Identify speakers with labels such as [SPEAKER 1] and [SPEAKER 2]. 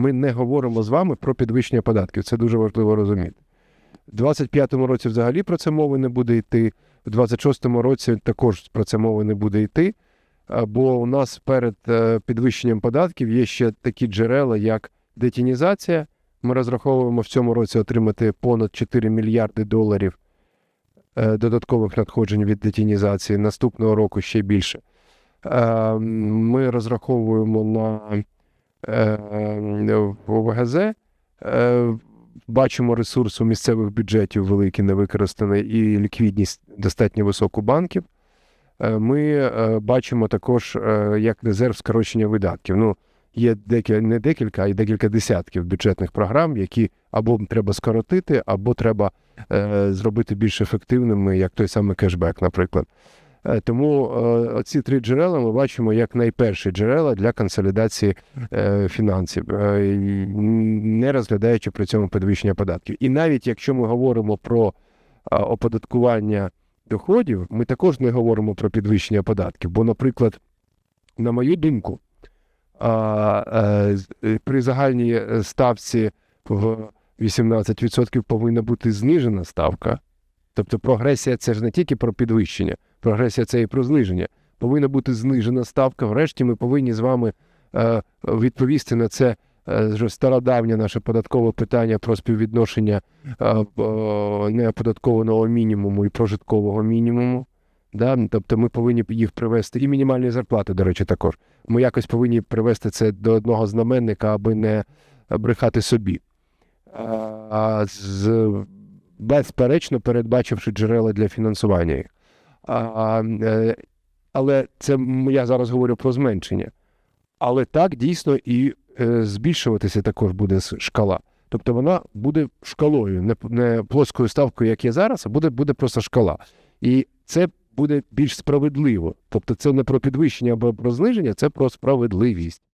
[SPEAKER 1] ми не говоримо з вами про підвищення податків. Це дуже важливо розуміти. У 25-му році взагалі про це мови не буде йти. У 26-му році також про це мови не буде йти. Бо у нас перед е, підвищенням податків є ще такі джерела, як детінізація. Ми розраховуємо в цьому році отримати понад 4 мільярди доларів е, додаткових надходжень від детінізації. Наступного року ще більше. Е, Ми розраховуємо на е, ОВГЗ. Е, Бачимо ресурс у місцевих бюджетів великий невикористаний і ліквідність достатньо високу банків. Е, Ми бачимо також як резерв скорочення видатків. Ну, є декілька, не декілька, а й декілька десятків бюджетних програм, які або треба скоротити, або треба зробити більш ефективними, як той самий кешбек, наприклад. Е, Тому е, оці три джерела ми бачимо як найперші джерела для консолідації е, фінансів, не розглядаючи при цьому підвищення податків. І навіть якщо ми говоримо про оподаткування доходів, ми також не говоримо про підвищення податків. Бо, наприклад, на мою думку, при загальній ставці в 18% повинна бути знижена ставка. Тобто прогресія це ж не тільки про підвищення, прогресія це і про зниження. Повинна бути знижена ставка. Врешті ми повинні з вами е, відповісти на це е, вже стародавнє наше податкове питання про співвідношення е, е, неоподаткованого мінімуму і прожиткового мінімуму. Да? Тобто ми повинні їх привести, і мінімальні зарплати, до речі, також. Ми якось повинні привести це до одного знаменника, аби не брехати собі. А, з, безперечно, передбачивши джерела для фінансування їх. А, е, але це я зараз говорю про зменшення. Але так дійсно і е, збільшуватися також буде шкала. Тобто вона буде шкалою, не, не плоскою ставкою, як є зараз, а буде, буде просто шкала. І це буде більш справедливо. Тобто це не про підвищення або про зниження, це про справедливість.